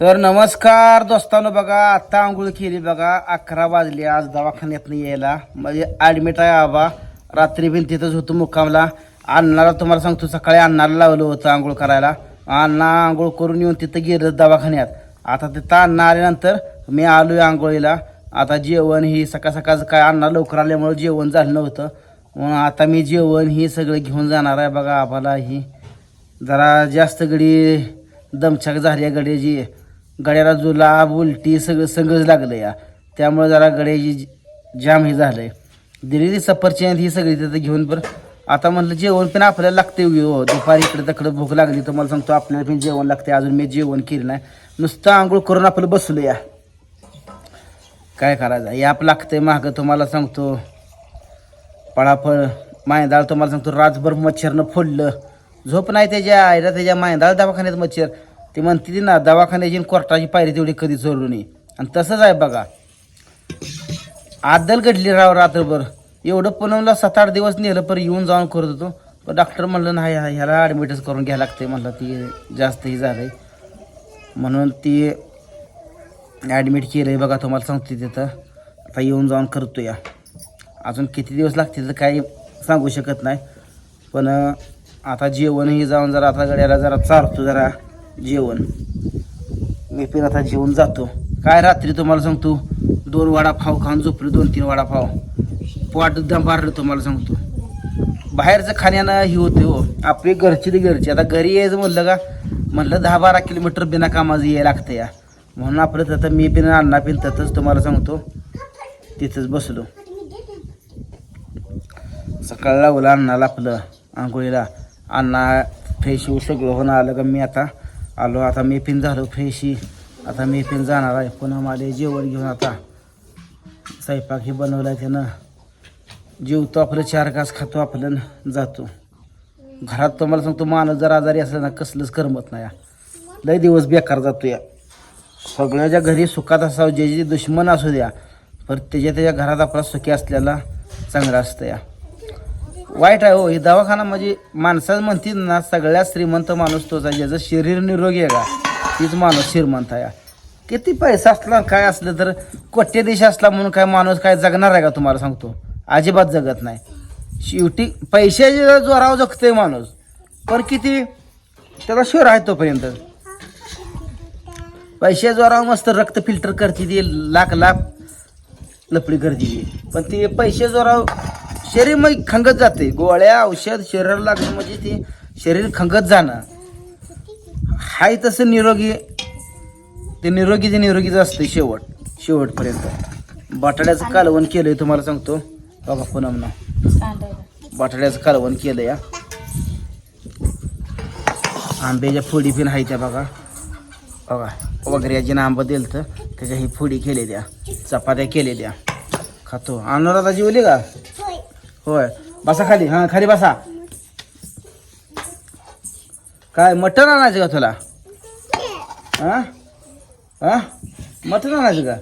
तर नमस्कार दोस्तांनो बघा आत्ता आंघोळ केली बघा अकरा वाजले आज दवाखान्यातनं यायला. म्हणजे ॲडमिट आहे आबा. रात्री बिन तिथंच होतो मुक्कामला. अण्णाला तुम्हाला सांगतो सकाळी अण्णाला लावलं होतं आंघोळ करायला. अण्णा आंघोळ करून येऊन तिथं गेलं दवाखान्यात. आता तिथं अण्णा आल्यानंतर मी आलो आहे आंघोळीला. आता जेवण ही सकाळ सकाळचं काय अण्णा लवकर आल्यामुळे जेवण झालं नव्हतं. म्हणून आता मी जेवण ही सगळं घेऊन जाणार आहे बघा आबाला ही. जरा जास्त गडी दमछाक झाली आहे जी गड्याला जुलाब उलटी सगळं सगळंच लागलं या. त्यामुळे जरा गड्याची जाम हे झालं आहे दिलेली सफरचंद ही सगळी तिथं घेऊन पण आता म्हणलं जेवण पण आपल्याला लागते हो. दुपारी इकडे तिकडे भूक लागली तर मला सांगतो आपल्याला पण जेवण लागते अजून मी जेवण केलं नाही. नुसतं आंघोळ करून आपलं बसलो या. काय करायचं? याप लागतंय मागं तुम्हाला सांगतो. पळाफळ मायंदाळ तुम्हाला सांगतो. रातभर मच्छरनं फोडलं. झोप नाही त्याच्या आईला त्याच्या मायंदाळ दवाखान्यात मच्छर. ती म्हणते ती ना दवाखान्याची आणि कोर्टाची पायरी तेवढी कधी चोरलो नाही आणि तसंच आहे बघा. आदल घडली राव रात्रभर. एवढं पुनमला सात आठ दिवस नेलं पर येऊन जाऊन करत होतो. पण डॉक्टर म्हणलं नाही ह्याला ॲडमिटच करून घ्यायला लागते म्हणलं ती जास्त झालं आहे म्हणून ती ॲडमिट केलं आहे बघा तुम्हाला सांगते तिथं. आता येऊन जाऊन करतो या अजून किती दिवस लागतील तर काही सांगू शकत नाही. पण आता जेवणही जाऊन जरा आता गड्याला जरा चारतो जरा. जेवण. मी पण आता जेवून जातो. काय रात्री तुम्हाला सांगतो दोन वडापाव खाऊन झोपलो दोन तीन वडापाव. पोट एकदम तुम्हाला सांगतो. बाहेरचं खाण्यानं ही होते हो. आपली घरची ती घरची. आता घरी यायचं म्हणलं का म्हणलं दहा बारा किलोमीटर बिना कामाचं यायला लागतं या. म्हणून आपलं तसं मी बिना अण्णा पिन तसंच तुम्हाला सांगतो तिथंच बसलो. सकाळ लावलं अण्णाला आपलं आंघोळीला. अण्णा फ्रेश होऊ सगळं होणं आलं का मी आता. आलो आता मी पिन झालो फ्रेशी. आता मी पिन जाणार आहे. पुन्हा मला जेवण घेऊन आता स्वयंपाक हे बनवला आहे त्यानं. जेवतो आपलं चार घास खातो आपलं जातो. घरात तुम्हाला सांगतो माणूस जर आजारी असला ना कसलंच करमत नाही. या. लय दिवस बेकार जातो या सगळ्याच्या घरी सुखात असावं जे जे दुश्मन असू द्या पर त्याच्या त्याच्या घरात आपला सुखी असलेला चांगला असतं या वाईट आहे हो. हे दवाखाना म्हणजे माणसाच म्हणतील ना सगळ्यात श्रीमंत माणूस तोच आहे. ज्याचं शरीर निरोगी आहे का तीच माणूस श्रीमंत आहे. किती पैसा असला काय असलं तर कोट्य देश असला म्हणून काय माणूस काय जगणार आहे का तुम्हाला सांगतो? अजिबात जगत नाही. शेवटी पैशाच्या जोरावर जगतोय माणूस. पण किती? त्याचा शोर आहे तोपर्यंत. पैशा जोरावर मस्त रक्त फिल्टर करते ती. लाख लाख लपडी करते ती. पण ते पैसे जोरावर शरीर मग खंगत जाते. गोळ्या औषध शरीराला लागणं म्हणजे ते शरीर खंगत जाणं. हाय तसं निरोगी ते निरोगी ते निरोगीच असते शेवट शेवटपर्यंत. बटाट्याचं कालवण केलंय तुम्हाला सांगतो. बाबा पुनम ना बटाट्याचं कालवण केलं या आंब्याच्या फोडी पण आहे त्या बघा. बघा वगैरेची आंबं दिलं तर त्याच्या ही फोडी केली द्या चपात्या केले द्या खातो. अनुराधा जेवली का? होय. बसा खाली. हां खाली बसा. काय मटण आणायचं का तुला? हां? हां? मटण आणायचं का?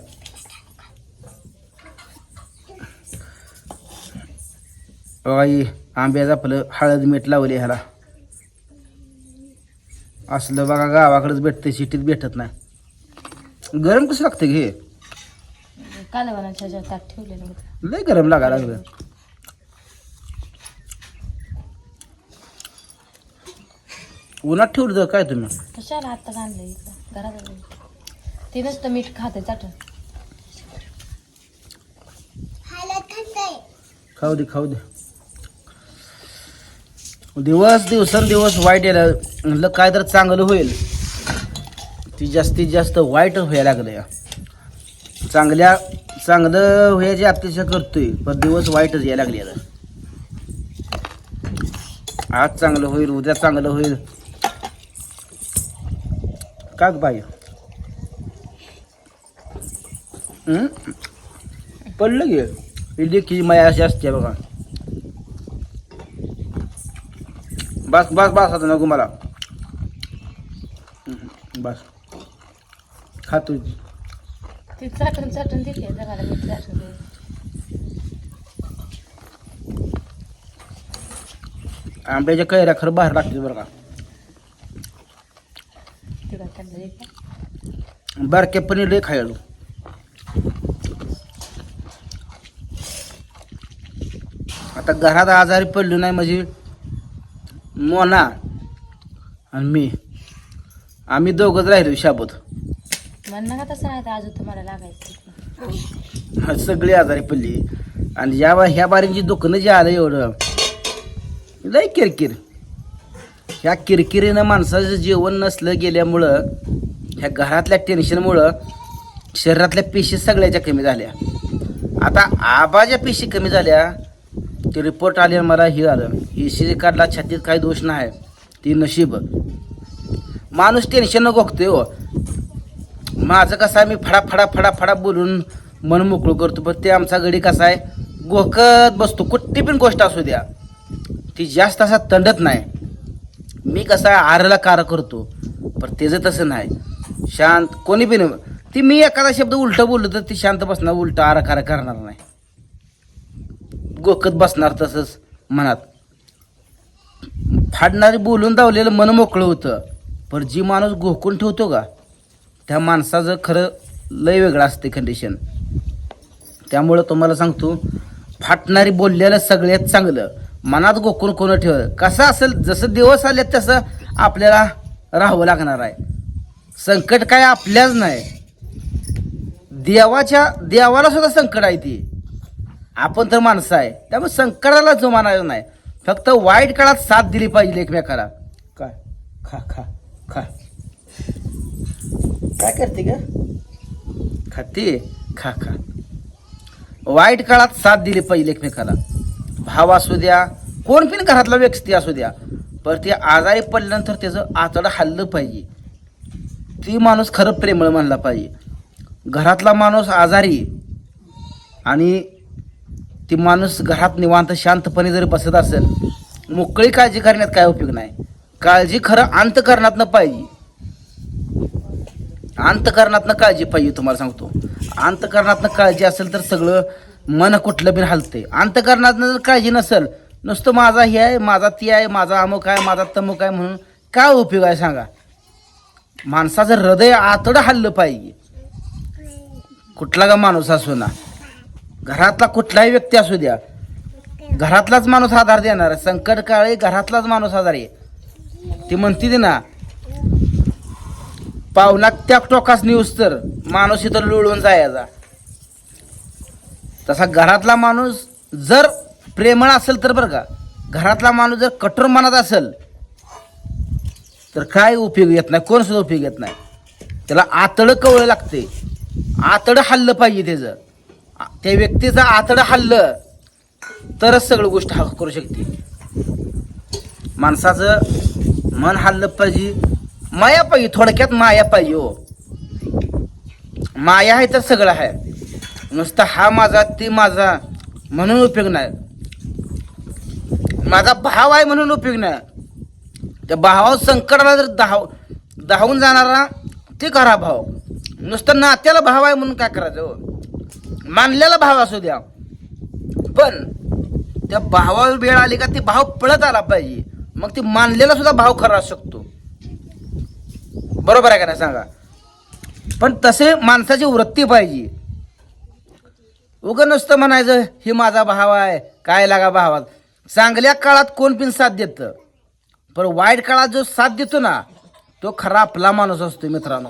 बाई आंब्याचं आपलं हळद मीठ लावली ह्याला. असलं बघा गावाकडेच भेटते सिटीत भेटत नाही. गरम कसं लागतं घे होतं. लय गरम लागा लागलं. उन्हात ठेवलं तर काय तुम्ही? कशाला आत्ता आणलं घरात. ते नसतं मीठ खाते चाटून. खाऊ दे खाऊ दे. दिवस दिवसेंदिवस वाईट यायला काय तर चांगलं होईल. ती जास्तीत जास्त वाईट व्हायला लागलं या. चांगल्या चांगलं व्हायची अपेक्षा करतोय पण दिवस वाईटच यायला लागले आता. आज चांगलं होईल उद्या चांगलं होईल. का ग बाई? पडलं गे इडी की माया अशी असते बघा. बस बस बस आता नको मला. बस. खातो ते. चाटून चाटून दिले जगाला मीठ चाटून. आंब्याच्या कैऱ्या खरं बाहेर लागते बरं का तिला त्यांना एक बारक्या पण लय खायलो. आता घरात आजारी पडलो नाही म्हणजे मोना आणि मी. आम्ही दोघंच राहिलो शाबत. म्हण नका तसं नाही तर अजून तुम्हाला लागायचं. हा, सगळी आजारी पडली. आणि या ह्या बारींची दुकानं जे आलं एवढं लय किरकिर. ह्या किरकिरीनं माणसाचं जेवण नसलं गेल्यामुळं ह्या घरातल्या टेन्शनमुळं शरीरातल्या पेशी सगळ्याच्या कमी झाल्या. आता आबाच्या पेशी कमी झाल्या ते रिपोर्ट आले मला हे आलं ई सी काढला छातीत काही दोष नाही ती नशीब. माणूस टेन्शन गोखतोय हो. माझं कसं आहे मी फडा फडा फडा फडा बोलून मन मोकळं करतो पण ते आमचा गडी कसा आहे गोकत बसतो कुठली पण गोष्ट असू द्या. ती जास्त असा तंडत नाही. मी कसा आहे आरला कार करतो पण त्याचं तसं नाही. शांत. कोणी बी नाही. ती मी एखादा शब्द उलटं बोललो तर ती शांत बसणार उलटं आराखारा करणार नाही. गोकत बसणार तसंच मनात. फाडणारी बोलून धावलेलं मन मोकळं होतं. पण जी माणूस गोकून ठेवतो का त्या माणसाचं खरं लय वेगळं असते कंडिशन त्यामुळं तुम्हाला सांगतो फाटणारी बोललेलं सगळ्यात चांगलं. मनात गोकून कोण ठेव कसं असेल जसं दिवस आले तसं आपल्याला राहावं लागणार आहे. संकट काय आपल्याच नाही. देवाच्या देवाला सुद्धा संकट आहे ती. आपण तर माणसं आहे. त्यामुळे संकटाला जो मानायचं नाही. फक्त वाईट काळात साथ दिली पाहिजे एकमेकाला. काय? खा खा खा. काय करते ग? खाते. खा खा. वाईट काळात साथ दिली पाहिजे एकमेकाला. भाव असू द्या कोण पण घरातला व्यक्ती असू द्या. पण ते आजारी पडल्यानंतर त्याचं आतडं हल्लं पाहिजे. ती माणूस खरं प्रेमळ म्हणला पाहिजे. घरातला माणूस आजारी आणि ती माणूस घरात निवांत शांतपणे जरी बसत असेल मोकळी काळजी करण्यात काय उपयोग नाही. काळजी खरं अंतकरणातनं पाहिजे. अंतकरणातनं काळजी पाहिजे तुम्हाला सांगतो. अंतकरणातनं काळजी असेल तर सगळं मन कुठलं बी हलते अंतकरणातनं जर काळजी नसेल नुसतं माझा हे आहे माझा ती आहे माझा अमुक आहे माझा तमुक आहे म्हणून काय उपयोग आहे सांगा. माणसाचं हृदय आतडं हल्लं पाहिजे. कुठला का माणूस असू ना? घरातला कुठलाही व्यक्ती असू द्या. घरातलाच माणूस आधार देणार. संकट काळी घरातलाच माणूस आधार आहे. ती म्हणते ना पावला त्या टोकास न्यूज तर माणूस इथं लुळून जायचा. तसा घरातला माणूस जर प्रेमळ असेल तर बरं का. घरातला माणूस जर कठोर मनात असेल तर काय उपयोग येत नाही? कोण सुद्धा उपयोग येत नाही. त्याला आतडं कवळं लागते. आतडं हल्लं पाहिजे त्याचं. त्या व्यक्तीचं आतडं हल्लं तरच सगळं गोष्ट हा करू शकते. माणसाचं मन हल्लं पाहिजे. माया पाहिजे थोडक्यात माया पाहिजे हो. माया आहे तर सगळं आहे. नुसता हा माझा ते माझा म्हणून उपयोग नाही. माझा भाव आहे म्हणून उपयोग नाही. त्या भावावर संकटाला जर धाव धावून जाणारा ते करा भाव. नुसतं नात्याला भाव आहे म्हणून काय करायचं हो? मानलेला भाव असू द्या. पण त्या भावावर वेळ आली का ते भाव पळत आला पाहिजे. मग ते मानलेला सुद्धा भाव खरा असू शकतो. बरोबर आहे का नाही सांगा? पण तसे माणसाची वृत्ती पाहिजे. उगं नुसतं म्हणायचं हे माझा भाव आहे. काय लागा भावात? चांगल्या काळात कोण पण साथ देतं? पण वाईट काळात जो साथ देतो ना तो खरा आपला माणूस असतो मित्रांनो.